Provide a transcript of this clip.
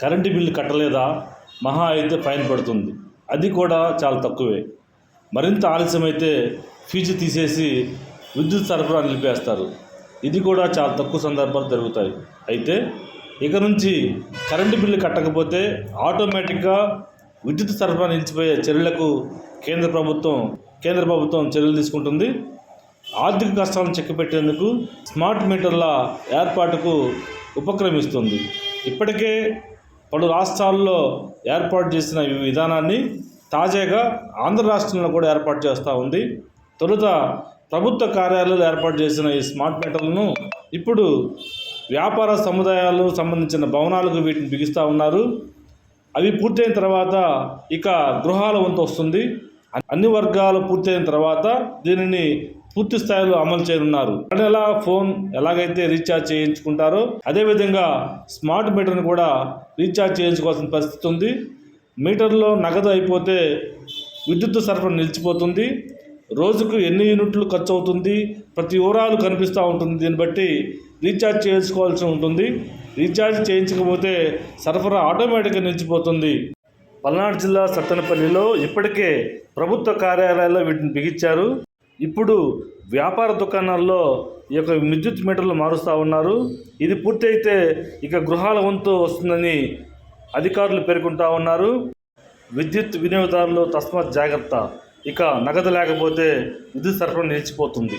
Current bill కట్టలేదా? మహా అయితే fine పడుతుంది. అది కూడా చాలా తక్కువే. మరింత ఆలస్యమైతే ఫీజు తీసేసి విద్యుత్ సరఫరా నిలిపేస్తారు. ఇది కూడా చాలా తక్కువ సందర్భాలు జరుగుతాయి. అయితే ఇక నుంచి కరెంటు బిల్లు కట్టకపోతే ఆటోమేటిక్గా విద్యుత్ సరఫరా నిలిచిపోయే చర్యలకు కేంద్ర ప్రభుత్వం కేంద్ర ప్రభుత్వం చర్యలు తీసుకుంటుంది. ఆర్థిక కష్టాలను చెక్కపెట్టేందుకు స్మార్ట్ మీటర్ల ఏర్పాటుకు ఉపక్రమిస్తుంది. ఇప్పటికే పలు రాష్ట్రాల్లో ఏర్పాటు చేసిన ఈ విధానాన్ని తాజాగా ఆంధ్ర రాష్ట్రంలో కూడా ఏర్పాటు చేస్తూ ఉంది. తొలుత ప్రభుత్వ కార్యాలయాలు ఏర్పాటు చేసిన ఈ స్మార్ట్ మీటర్లను ఇప్పుడు వ్యాపార సముదాయాలు సంబంధించిన భవనాలకు వీటిని బిగిస్తూ ఉన్నారు. అవి పూర్తయిన తర్వాత ఇక గృహాల వంతు వస్తుంది. అన్ని వర్గాలు పూర్తయిన తర్వాత దీనిని పూర్తి స్థాయిలో అమలు చేయనున్నారు. నెల ఫోన్ ఎలాగైతే రీఛార్జ్ చేయించుకుంటారో అదేవిధంగా స్మార్ట్ మీటర్ని కూడా రీఛార్జ్ చేయించుకోవాల్సిన పరిస్థితి ఉంది. మీటర్లో నగదు అయిపోతే విద్యుత్ సరఫరా నిలిచిపోతుంది. రోజుకు ఎన్ని యూనిట్లు ఖర్చు అవుతుంది ప్రతి వివరాలు కనిపిస్తూ ఉంటుంది. దీన్ని బట్టి రీఛార్జ్ చేసుకోవాల్సి ఉంటుంది. రీఛార్జ్ చేయించకపోతే సరఫరా ఆటోమేటిక్గా నిలిచిపోతుంది. పల్నాడు జిల్లా సత్తెనపల్లిలో ఇప్పటికే ప్రభుత్వ కార్యాలయాల్లో వీటిని బిగించారు. ఇప్పుడు వ్యాపార దుకాణాల్లో ఈ యొక్క విద్యుత్ మీటర్లు మారుస్తూ ఉన్నారు. ఇది పూర్తయితే ఇక గృహాల వంతు వస్తుందని అధికారులు పేర్కొంటా ఉన్నారు. విద్యుత్ వినియోగదారులు తస్మాత్ జాగ్రత్త. ఇక నగదు లేకపోతే విద్యుత్ సరఫరా నిలిచిపోతుంది.